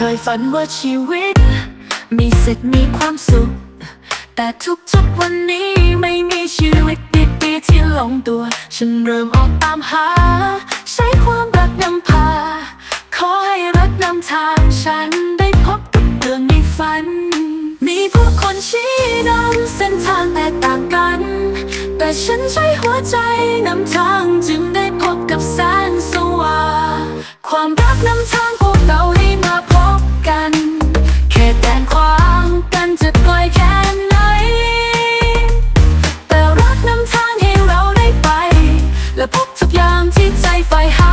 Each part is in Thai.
เคยฝันว่าชีวิต มีสิทธิ์มีความสุข แต่ทุกๆวันนี้ไม่มีชีวิตดีๆที่ลงตัว ฉันเริ่มออกตามหา ใช้ความรักนำพา ขอให้รักนำทางฉันได้พบกับเรื่องในฝัน มีผู้คนชี้นำเส้นทางแตกต่างกัน แต่ฉันใช้หัวใจนำทางจึงได้พบกับแสงสว่างความรักนำทางพวกเราามที่ใจใฝ่หา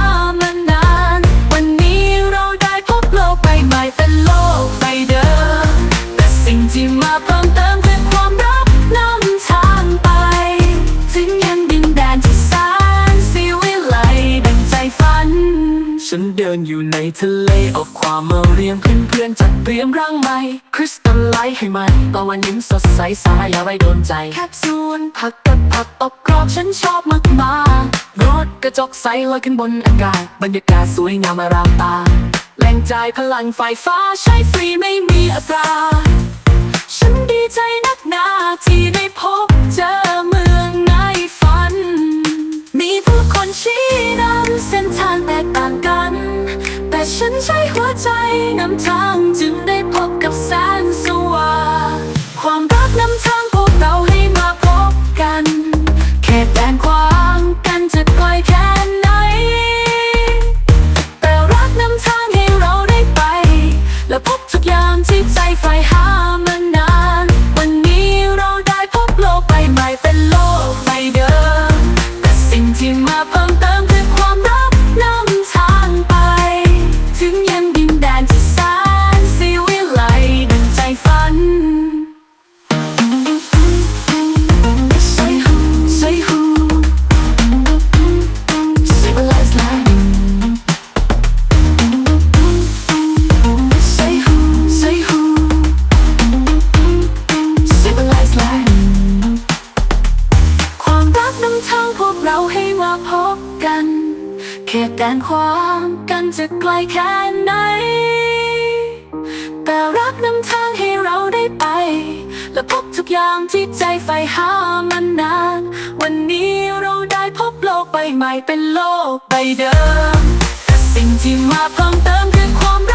ฉันเดินอยู่ในทะเลอกความเมาเรียงเพื่อนๆจัดเตรียมร่างใหม่ คริสตัลไลท์ให้มันตะวันยิ้มสดใสสายอย่าไว้โดนใจ แคปซูลผักกับผักอบกรอบฉันชอบมากมารถกระจกใสลอยขึ้นบนอากาศ บรรยากาศสวยงามอารามตาแรงใจพลังไฟฟ้าใช้ฟรีไม่ ฉันใช้หัวใจนำทางจึงได้พบกับแสงสว่างความรักนำทางพวกเราให้มาพบกันแค่แดนขวางกันจะไกลแค่ไหน แต่รักนำทางให้เราได้ไป และพบทุกอย่างที่ใจใฝ่หามา ทางพวกเราให้มาพบกัน เขตแดนความกันจะไกลแค่ไหน แต่รักนำทางให้เราได้ไป และพบทุกอย่างที่ใจใฝ่หามานาน วันนี้เราได้พบโลกใบใหม่เป็นโลกใบเดิม แต่สิ่งที่มาเพิ่มเติมคือความรัก